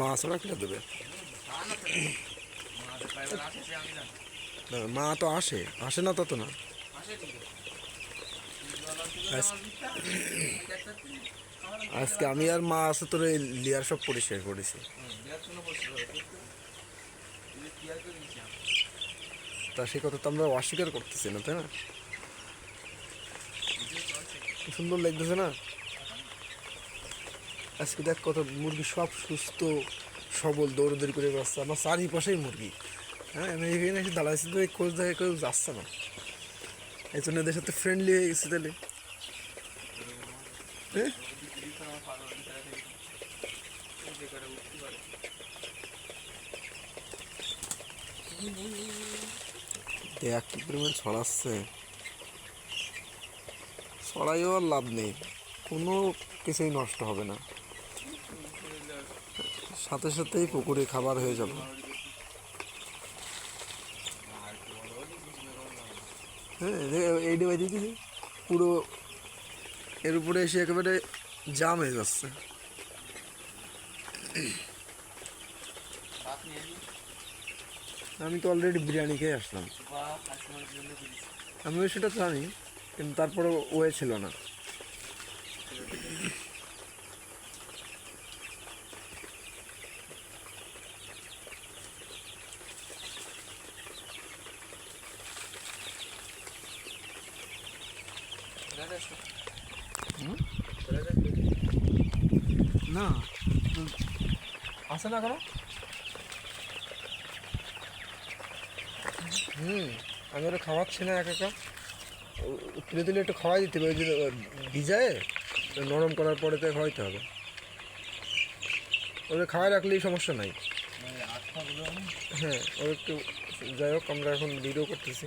মাছ রাখলে দেবে? মা তো আসে আসে না তত না। আজকে আমি আর মা আছে, তোর লিয়ার সব পরিষ্কার করেছি। তা সে কথা তো আমরা অস্বীকার করতেছি না, তাই না? সুন্দর লাগতেছে না? আজকে দেখ কত মুরগি সব সুস্থ, সবল, দৌড়দৌড়ি করে বেড়াচ্ছে। আমার চারিপাশেই মুরগি। হ্যাঁ আমি এখানে এসে দাঁড়াইছি তো খোঁজ দেখে কেউ যাচ্ছে না। এই জন্য এদের সাথে ফ্রেন্ডলি হয়ে গেছি তাহলে। হ্যাঁ? দেখ কি পরিমাণ ছড়াচ্ছে? ছড়াইও আর লাভ নেই। কোনো কিছুই নষ্ট হবে না। সাথে সাথেই পুকুরে খাবার হয়ে যাবে। হ্যাঁ এই ডিভাইস দিয়েছি পুরো এর উপরে এসে একেবারে জাম হয়ে যাচ্ছে। আমি তো অলরেডি বিরিয়ানি খেয়ে আসলাম। আমিও সেটা জানি, কিন্তু তারপরে ওয়ে ছিল না। না। আসে না কেন? হুম আমি ওরা খাওয়াচ্ছি না একা একা। তুলে তুলে একটু খাওয়াই দিতে হবে ওই যে ভিজায় নরম করার পরে তো খাওয়াইতে হবে। ওদের খাওয়াই রাখলেই সমস্যা নাই। হ্যাঁ ওর একটু যাই হোক আমরা এখন ভিডিও করতেছি।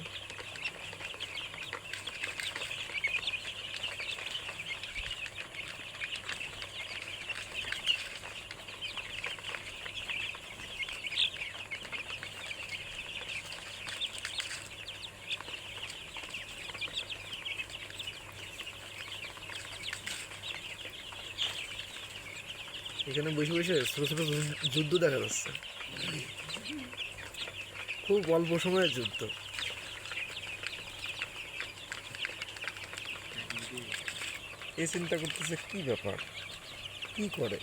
এখানে বসে বসে ছোটো ছোটো যুদ্ধ- দেখা যাচ্ছে। খুব অল্প সময়ের যুদ্ধ। এ চিন্তা করতেছে কি ব্যাপার? কি করে?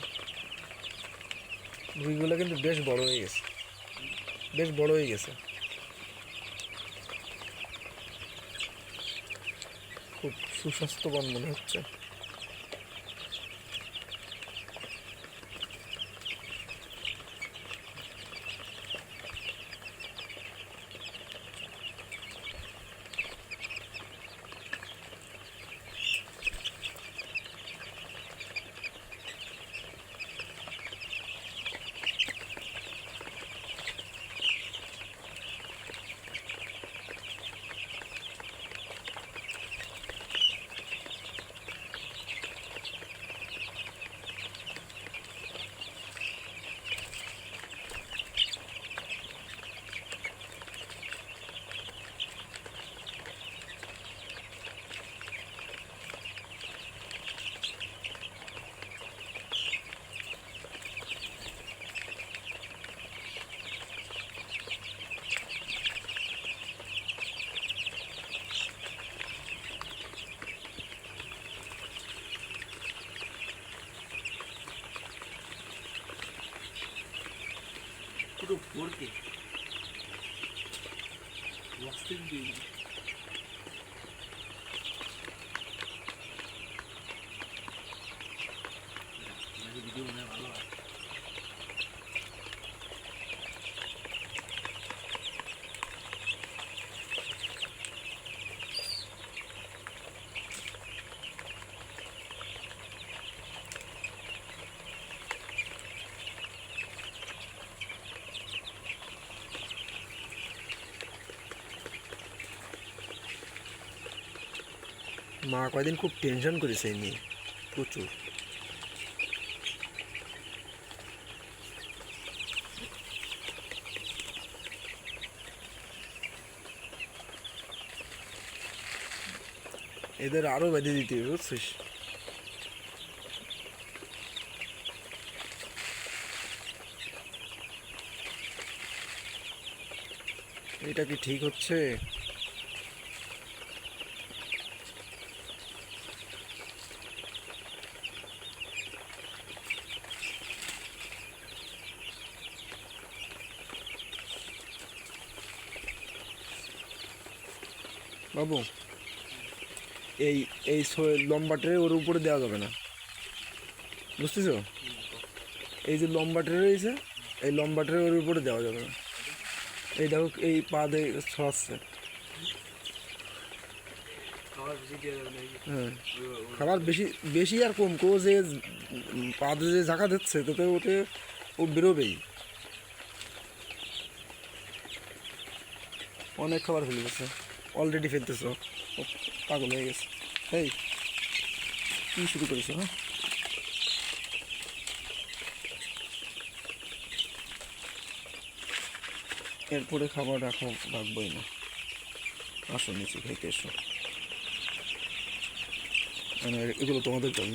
মুরগিগুলো কিন্তু বেশ বড় হয়ে গেছে। বেশ বড় হয়ে গেছে। খুব সুস্বাস্থ্যবান মনে হচ্ছে। পুরো ভর্তি ওয়াস্তিক দিয়ে ভিডিও মা কয়দিন খুব টেনশন করেছে এই নিয়ে, প্রচুর। এদের আরও বেঁধে দিতে বুঝছিস? এটা কি ঠিক হচ্ছে? বাবু এই এই লম্বা ট্রে ওর উপরে দেওয়া যাবে না। বুঝতেছ? এই যে লম্বা ট্রে রয়েছে এই লম্বা ট্রে ওর উপরে দেওয়া যাবে না। এই দেখো এই পা দিয়ে ছড়াচ্ছে। খাবার বেশি হ্যাঁ। বেশি বেশি আর কম। কেউ যে পা দিয়ে যে জায়গা দিচ্ছে তাতে ওতে ও বেরোবেই। অনেক খাবার ফেলে গেছে অলরেডি ফেলতেছ। পাগল হয়ে গেছে। এই কি শুরু করেছ হ্যাঁ? এরপরে খাবার রাখো, রাখবোই না। আসো নিচে খাইতে এসো। মানে এগুলো তোমাদের জন্য।